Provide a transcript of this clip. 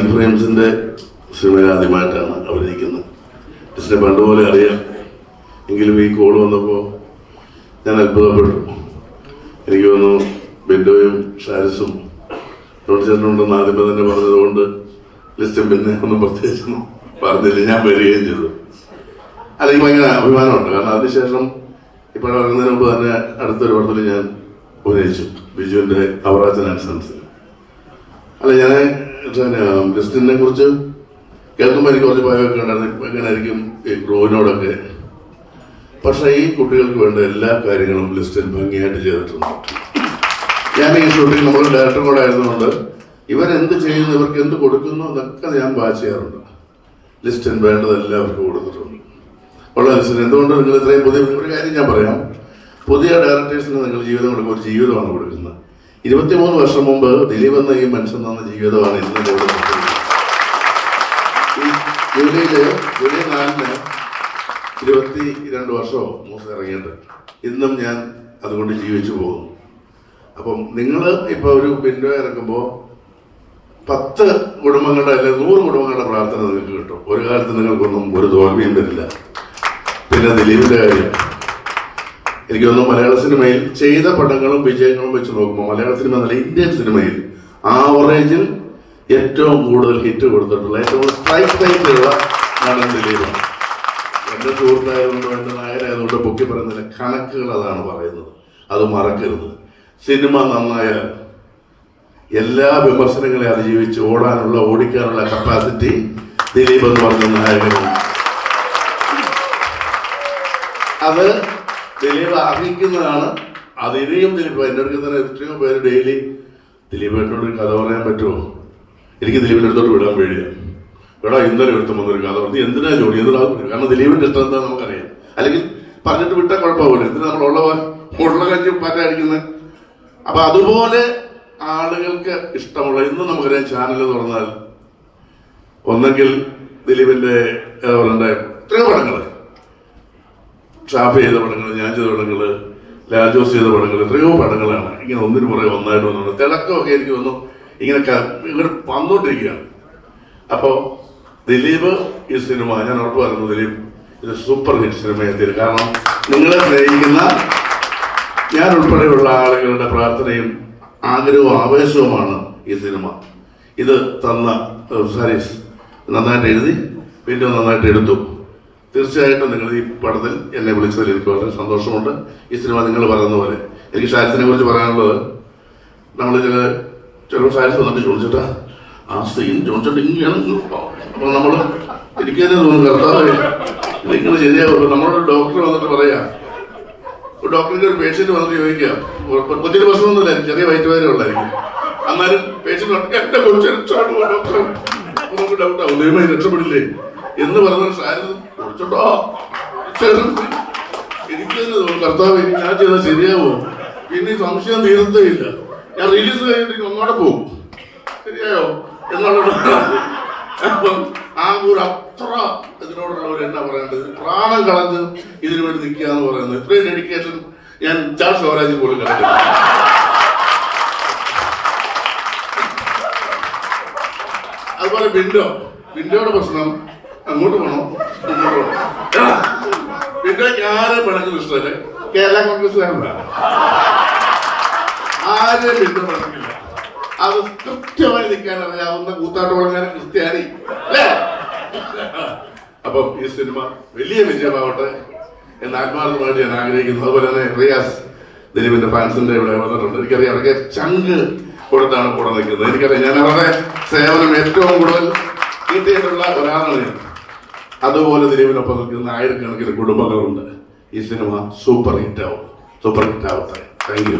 Magic ഫ്രെയിംസിന്റെ സിനിമയിൽ ആദ്യമായിട്ടാണ് അഭിനയിക്കുന്നത് ലിസ്റ്റിനെ പണ്ടുപോലെ അറിയാം. എങ്കിലും ഈ കോൾ വന്നപ്പോൾ ഞാൻ അത്ഭുതപ്പെട്ടു. എനിക്ക് തോന്നുന്നു ബിൻഡോയും ഷാരിസും ചേട്ടനുണ്ടെന്ന് ആദ്യമേ തന്നെ പറഞ്ഞതുകൊണ്ട് ലിസ്റ്റും പിന്നെ ഒന്നും പ്രത്യേകിച്ചൊന്നും പറഞ്ഞില്ല. ഞാൻ വരികയും ചെയ്തു. അല്ലെങ്കിൽ ഭയങ്കര അഭിമാനമുണ്ട്. കാരണം അതിനുശേഷം ഇപ്പോൾ ഇറങ്ങുന്നതിന് മുമ്പ് തന്നെ അടുത്തൊരു പടത്തിൽ ഞാൻ അഭിനയിച്ചു. ബിജുവിന്റെ അവറാച്ചൻ ആൻസൻസിൽ അല്ല ഞാൻ പിന്നെ കുറിച്ച് കേൾക്കുമ്പോൾ എനിക്ക് കുറച്ച് ഭയമൊക്കെ ഉണ്ടായിരുന്നു. എങ്ങനെയായിരിക്കും ഈ ക്രൂവിനോടൊക്കെ പക്ഷേ ഈ കുട്ടികൾക്ക് വേണ്ട എല്ലാ കാര്യങ്ങളും ലിസ്റ്റിൽ ഭംഗിയായിട്ട് ചെയ്തിട്ടുണ്ട്. ഞാൻ ഈ ഷൂട്ടിംഗ് നമ്മൾ ഡയറക്ടർ കൂടെ ആയതുകൊണ്ട് ഇവരെന്ത് ചെയ്യുന്നു ഇവർക്ക് എന്ത് കൊടുക്കുന്നു എന്നൊക്കെ ഞാൻ വാച്ച് ചെയ്യാറുണ്ട്. ലിസ്റ്റിൽ വേണ്ടതെല്ലാം അവർക്ക് കൊടുത്തിട്ടുണ്ട്. ഉള്ള ലിസ്റ്റിൽ എന്തുകൊണ്ട് നിങ്ങൾ ഇത്രയും പുതിയ ഒരു കാര്യം ഞാൻ പറയാം. പുതിയ ഡയറക്ടേഴ്സിന് നിങ്ങൾ ജീവിതം കൊടുക്കുമ്പോൾ ഒരു ജീവിതമാണ് കൊടുക്കുന്നത്. ഇരുപത്തിമൂന്ന് വർഷം മുമ്പ് ദിലീപ് എന്ന ഈ മനുഷ്യൻ തന്ന ജീവിതമാണ് ഇന്ന് ജൂലൈയിൽ ജൂലൈ നാലിന് ഇരുപത്തി രണ്ട് വർഷമോ മൂസ് ഇറങ്ങിയിട്ട് ഇന്നും ഞാൻ അതുകൊണ്ട് ജീവിച്ചു പോകുന്നു. അപ്പം നിങ്ങൾ ഇപ്പോൾ ഒരു വിൻഡോ ഇറക്കുമ്പോൾ പത്ത് കുടുംബങ്ങളുടെ അല്ലെങ്കിൽ നൂറ് കുടുംബങ്ങളുടെ പ്രാർത്ഥന നിങ്ങൾക്ക് കിട്ടും. ഒരു കാലത്ത് നിങ്ങൾക്കൊന്നും ഒരു തോൽവിയും വരില്ല. പിന്നെ ദിലീപിന്റെ കാര്യം. എനിക്ക് തോന്നുന്നു മലയാള സിനിമയിൽ ചെയ്ത പടങ്ങളും വിജയങ്ങളും വെച്ച് നോക്കുമ്പോൾ മലയാള സിനിമ എന്നല്ല ഇന്ത്യൻ സിനിമയിൽ ആവറേജിൽ ഏറ്റവും കൂടുതൽ ഹിറ്റ് കൊടുത്തിട്ടുള്ള ഏറ്റവും സ്ട്രൈക്ക് റേറ്റുള്ള നടൻ ദിലീപാണ്. എന്റെ സുഹൃത്തായതുകൊണ്ട് എന്റെ നായരായതുകൊണ്ട് പൊക്കി പറയുന്നില്ല കണക്കുകൾ അതാണ് പറയുന്നത്. അത് മറക്കരുത്. സിനിമ നന്നായാൽ എല്ലാ വിമർശനങ്ങളെ അതിജീവിച്ച് ഓടാനുള്ള ഓടിക്കാനുള്ള കപ്പാസിറ്റി ദിലീപ് എന്ന് പറഞ്ഞ നായകനുണ്ട്. അത് ദിലീപ് അർഹിക്കുന്നതാണ്. അത് ഇനിയും ദിലീപ് എന്റെ അടുത്ത് തന്നെ എത്രയോ പേര് ഡെയിലി ദിലീപേട്ടനോട് കഥ പറയാൻ പറ്റുമോ? എനിക്ക് ദിലീപിന്റെ അടുത്തോട്ട് വിടാൻ പേടിയാണ് എടാ ഇന്നലെ എടുത്തു വന്നൊരു കഥ പറഞ്ഞു. എന്തിനാ ജോലി എന്തിനാ കാരണം ദിലീപിന്റെ ഇഷ്ടം എന്താ നമുക്കറിയാം. അല്ലെങ്കിൽ പറഞ്ഞിട്ട് വിട്ടാൽ കുഴപ്പമില്ല എന്തിനാ നമ്മൾ ഉള്ള ഉള്ള കഞ്ഞി പാറ്റടിക്കുന്നത് അപ്പം അതുപോലെ ആളുകൾക്ക് ഇഷ്ടമുള്ള ഇന്ന് നമുക്കറിയാം ചാനൽ തുറന്നാൽ ഒന്നെങ്കിൽ ദിലീപിന്റെ എന്താ പറയണ്ടേ എത്രയോ പടങ്ങൾ. ഷാഫ് ചെയ്ത പടങ്ങൾ ഞാൻ ചെയ്ത പടങ്ങൾ ലാജോസ് ചെയ്ത പടങ്ങൾ എത്രയോ പടങ്ങളാണ്. ഇങ്ങനെ ഒന്നിനു പുറകെ ഒന്നായിട്ട് വന്നു തിളക്കമൊക്കെ എനിക്ക് വന്നു. ഇങ്ങനെ ഇങ്ങനെ വന്നുകൊണ്ടിരിക്കുകയാണ് അപ്പോൾ ദിലീപ് ഈ സിനിമ ഞാൻ ഉറപ്പ് ദിലീപ് ഇത് സൂപ്പർ ഹിറ്റ് സിനിമയെത്തിയത് കാരണം നിങ്ങളെ സ്നേഹിക്കുന്ന ഞാൻ ഉൾപ്പെടെയുള്ള ആളുകളുടെ പ്രാർത്ഥനയും ആഗ്രഹവും ആവേശവുമാണ് ഈ സിനിമ. ഇത് തന്ന സാരി നന്നായിട്ട് എഴുതി പിന്നെ നന്നായിട്ട് എടുത്തു. തീർച്ചയായിട്ടും നിങ്ങൾ ഈ പടത്തിൽ എന്നെ വിളിച്ചതിൽ എനിക്ക് വളരെ സന്തോഷമുണ്ട്. ഈ സിനിമ നിങ്ങൾ പറയുന്ന പോലെ. എനിക്ക് ഷാരിസിനെ കുറിച്ച് പറയാനുള്ളത് നമ്മൾ ചില ചിലപ്പോൾ ഷാരിസ് വന്നിട്ട് ചോദിച്ചിട്ടാ ആ സീൻ ചോദിച്ചിട്ട് ഇങ്ങനെയാണ് അപ്പൊ നമ്മൾ എനിക്ക് തന്നെ തോന്നുന്നു കർത്താവ് ഇതിങ്ങനെ ശരിയാവുള്ളൂ നമ്മളൊരു ഡോക്ടർ വന്നിട്ട് പറയാ ഒരു ഡോക്ടറിന്റെ ഒരു പേഷ്യന്റ് വന്നിട്ട് ചോദിക്കുക കൊച്ചിന് പ്രശ്നമൊന്നുമില്ല ചെറിയ വയറ്റുവേദന ഉള്ളായിരിക്കും എന്നാലും പേഷ്യന്റ് എന്റെ കൊച്ചു രക്ഷപ്പെടുമോ ഡോക്ടർ നമുക്ക് ഡൗട്ട് ആവും ദൈവമായി രക്ഷപ്പെടില്ലേ? എന്ന് പറഞ്ഞൊരു ഷാരിസ് ചോദിച്ചോട്ടോ എനിക്ക് കർത്താവ് ഞാൻ ചെയ്താൽ ശരിയാവോ? പിന്നെ സംശയം തീരത്തേ ഇല്ല. ഞാൻ റിലീസ് കഴിഞ്ഞിട്ട് ഒന്നോടെ പോകും. ശരിയായോ? എന്നുള്ള അപ്പം ആ ഒരു അത്ര ഇതിനോടുള്ളവർ എന്നാ പറയേണ്ടത്? പ്രാണം കളഞ്ഞ് ഇതിനു വേണ്ടി നിൽക്കുക എന്ന് പറയുന്നത്. ഇത്രയും ഡെഡിക്കേഷൻ ഞാൻ ചാൾസ് സ്വരാജ് പോലും കണ്ടിട്ടില്ല. അതുപോലെ വിൻഡോ വിൻഡോയുടെ പ്രശ്നം അങ്ങോട്ട് പോകണം വിൻഡോയ്ക്ക് ആരും പണക്കുന്ന ഇഷ്ടമല്ലേ കേരള കോൺഗ്രസ്സുകാരനാണ് ആരും പിന്നെ പിണക്കില്ല അത് കൃത്യമായി നിൽക്കാൻ അറിയാവുന്ന കൂത്താട്ടോളങ്ങാരൻ ക്രിസ്ത്യാനി. അല്ലേ? അപ്പം ഈ സിനിമ വലിയ വിജയമാവട്ടെ എന്ന് ആത്മാർത്ഥമായിട്ട് ഞാൻ ആഗ്രഹിക്കുന്നു. അതുപോലെ തന്നെ റിയാസ് ദിലീപിന്റെ ഫാൻസിന്റെ ഇവിടെ വന്നിട്ടുണ്ട്. എനിക്കറിയാം അവർക്ക് ചങ്ക് കൊടുത്താണ് കൂടെ നിൽക്കുന്നത്. എനിക്കറിയാം ഞാൻ അവരുടെ സേവനം ഏറ്റവും കൂടുതൽ കിട്ടിയിട്ടുള്ള ഒരാളാണ് ഞാൻ. അതുപോലെ ദിലീപിനൊപ്പം നിൽക്കുന്ന ആയിരക്കണക്കിന് കുടുംബങ്ങളുണ്ട്. ഈ സിനിമ സൂപ്പർ ഹിറ്റ് ആവും സൂപ്പർ ഹിറ്റ് ആവട്ടെ താങ്ക് യു